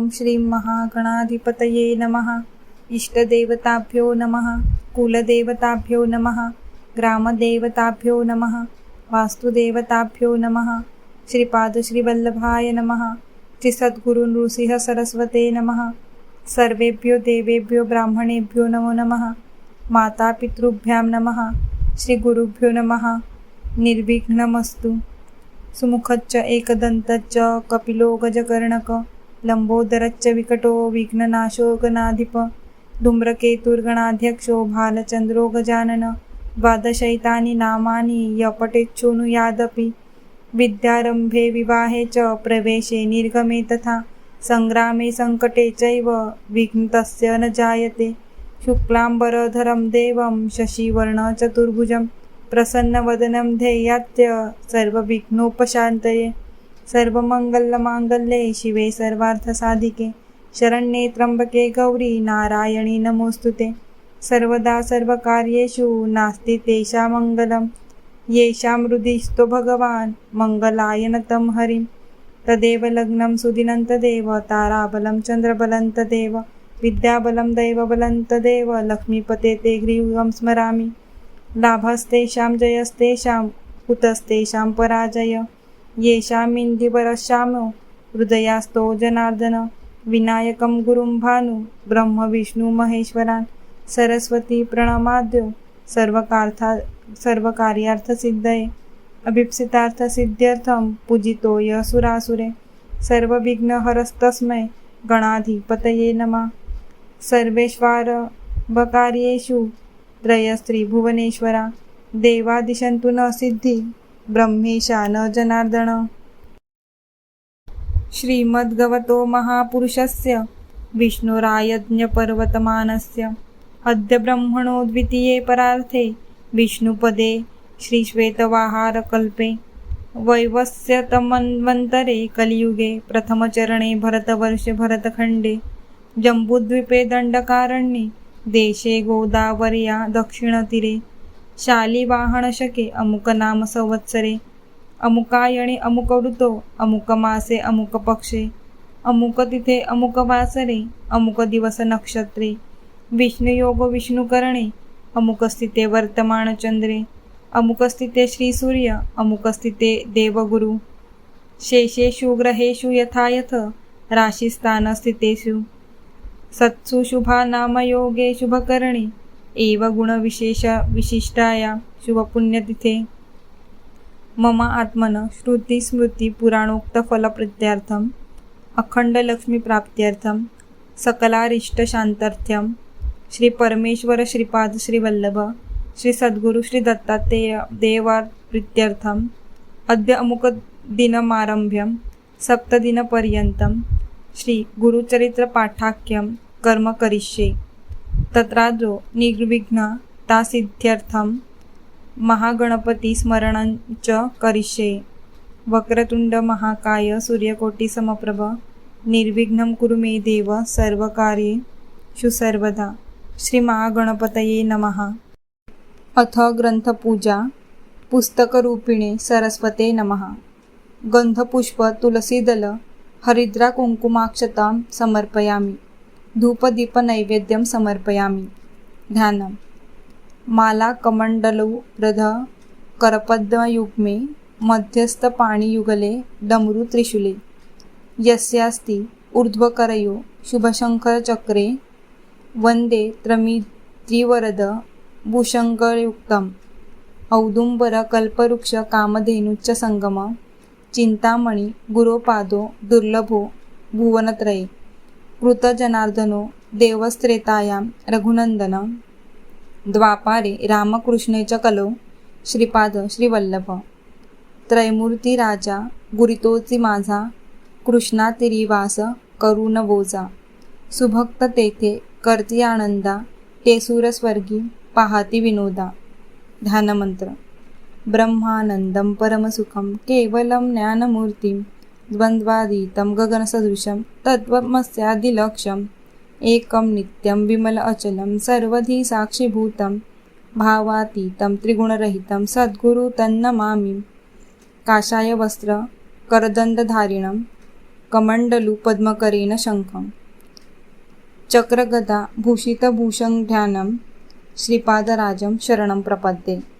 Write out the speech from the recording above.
ॐ श्रीं महागणाधिपतये नमः। इष्टदेवताभ्यो नमः कुलदेवताभ्यो नमः ग्रामदेवताभ्यो नमः वास्तुदेवताभ्यो नमः श्रीपादश्रीवल्लभाय नमः श्रीसद्गुरु सरस्वते नमः सर्वेभ्यो देवेभ्यो ब्राह्मणेभ्यो नमो नमः मातापितृभ्यां नमः श्रीगुरुभ्यो नमः। निर्विघ्नमस्तु। सुमुखच्च एकदन्तच्च कपिलो गजकर्णक लम्बोदरच्च विकटो विघ्ननाशो गणाधिप धूम्रकेतुर्गणाध्यक्षो भालचन्द्रो गजानन द्वादशैतानि नामानि यपटेच्छृणुयादपि विद्यारम्भे विवाहे च प्रवेशे निर्गमे तथा सङ्ग्रामे सङ्कटे चैव विघ्नतस्य न जायते। शुक्लाम्बरधरं देवं शशिवर्णचतुर्भुजं प्रसन्नवदनं ध्येयात्य सर्वविघ्नोपशान्तये। सर्वमङ्गलमाङ्गल्ये शिवे सर्वार्थसाधिके शरण्ये त्र्यम्बके गौरी नारायणी नमोस्तुते. सर्वदा सर्वकार्येषु नास्ति तेषामङ्गलं येषां हृदिस्थो भगवान् मङ्गलायनतं हरिं तदेव लग्नं सुदिनं तदेव ताराबलं चन्द्रबलं तदेव विद्याबलं दैवबलं तदेव लक्ष्मीपते ते ग्रीवं स्मरामि. लाभस्तेषां जयस्तेषां कुतस्तेषां पराजय। येषामिन्दिवरश्यामो हृदयास्तो जनार्दन विनायकं गुरुं भानु ब्रह्मविष्णुमहेश्वरान् सरस्वती प्रणमाद्यो सर्वकार्था सर्वकार्यार्थसिद्धये अभिप्सितार्थसिद्ध्यर्थं पूजितो यसुरासुरे सर्वविघ्नहरस्तस्मै गणाधिपतये नमः। सर्वेष्वारभकार्येषु त्रयस्त्रिभुवनेश्वरा देवादिशन्तु न सिद्धिः। ब्रह्मेशान जनार्दन श्रीमद्गवतो महापुरुषस्य विष्णुरायज्ञपर्वतमानस्य अद्य ब्रह्मणो द्वितीये परार्थे विष्णुपदे श्रीश्वेतवाहारकल्पे वैवस्यतमन्वन्तरे कलियुगे प्रथमचरणे भरतवर्षे भरतखण्डे जम्बूद्वीपे दण्डकारण्ये देशे गोदावर्या दक्षिणतीरे शालिवाहनशके अमुकनामसंवत्सरे अमुकायणे अमुक अमुकऋतो अमुकमासे अमुकपक्षे अमुकतिथे अमुकवासरे अमुकदिवसनक्षत्रे विष्णुयोगो विष्णुकरणे अमुकस्थिते वर्तमानचन्द्रे अमुकस्थिते श्रीसूर्य अमुकस्थिते देवगुरु. शेषेषु ग्रहेषु यथा यथ राशिस्थानस्थितेषु सत्सु शुभानामयोगे शुभकरणे एव गुणविशेष विशिष्टाया शुभपुण्यतिथे। मम आत्मन श्रुतिस्मृतिपुराणोक्तफलप्रीत्यर्थम् अखण्डलक्ष्मीप्राप्त्यर्थं सकलारिष्टशान्त्यर्थं श्रीपरमेश्वर श्रीपाद श्रीवल्लभ श्री सद्गुरु श्री दत्तात्रेय देवाप्रीत्यर्थम् अद्य अमुकदिनमारभ्यं सप्तदिनपर्यन्तं श्रीगुरुचरित्रपाठाख्यं कर्म करिष्ये। तत्रादौ निर्विघ्न तासिद्ध्यर्थं महागणपतीस्मरणञ्च करिष्ये। वक्रतुण्डमहाकाय सूर्यकोटिसमप्रभ निर्विघ्नं कुरु मे देव सर्वकार्ये सर्वदा श्रीमहागणपतये नमः। अथ ग्रन्थपूजा पुस्तकरूपिणे सरस्वते नमः। गंधपुष्प तुलसीदल हरिद्राकुङ्कुमाक्षतां समर्पयामि। धूपदीपनैवेद्यं समर्पयामि। ध्यानं मालाकमण्डलुरध करपद्मयुग्मे मध्यस्थपाणियुगले डमरुत्रिशूले यस्यास्ति ऊर्ध्वकरयो शुभशङ्करचक्रे वन्दे त्रमित्रिवरद भूषङ्गयुक्तम्। औदुम्बरकल्पवृक्षकामधेनुच्च सङ्गम चिन्तामणि गुरोपादो दुर्लभो भुवनत्रये। कृतजनार्दनो देवस्त्रेतायां रघुनन्दन द्वापारे रामकृष्णे च कलो श्रीपाद श्रीवल्लभ। त्रयमूर्तिराजा गुरितोची माझा कृष्णातिरिवास करुणवोजा सुभक्त तेथे करती आनंदा टेसुरस्वर्गी पाहाती विनोदा। ध्यानमंत्र। ब्रह्मानन्दं परमसुखं केवलं ज्ञानमूर्तिं द्वन्द्वादीतं गगनसदृशं तत्त्वमस्यादिलक्ष्यम् एकं नित्यं विमल अचलं सर्वधी साक्षीभूतं। भावातीतं त्रिगुणरहितं सद्गुरु तन्नमामि। काषायवस्त्र करदण्डधारिणं कमण्डलु पद्मकरेण शङ्खं चक्रगदा भूषितभूषङ्घ्यानं श्रीपादराजं शरणं प्रपद्ये।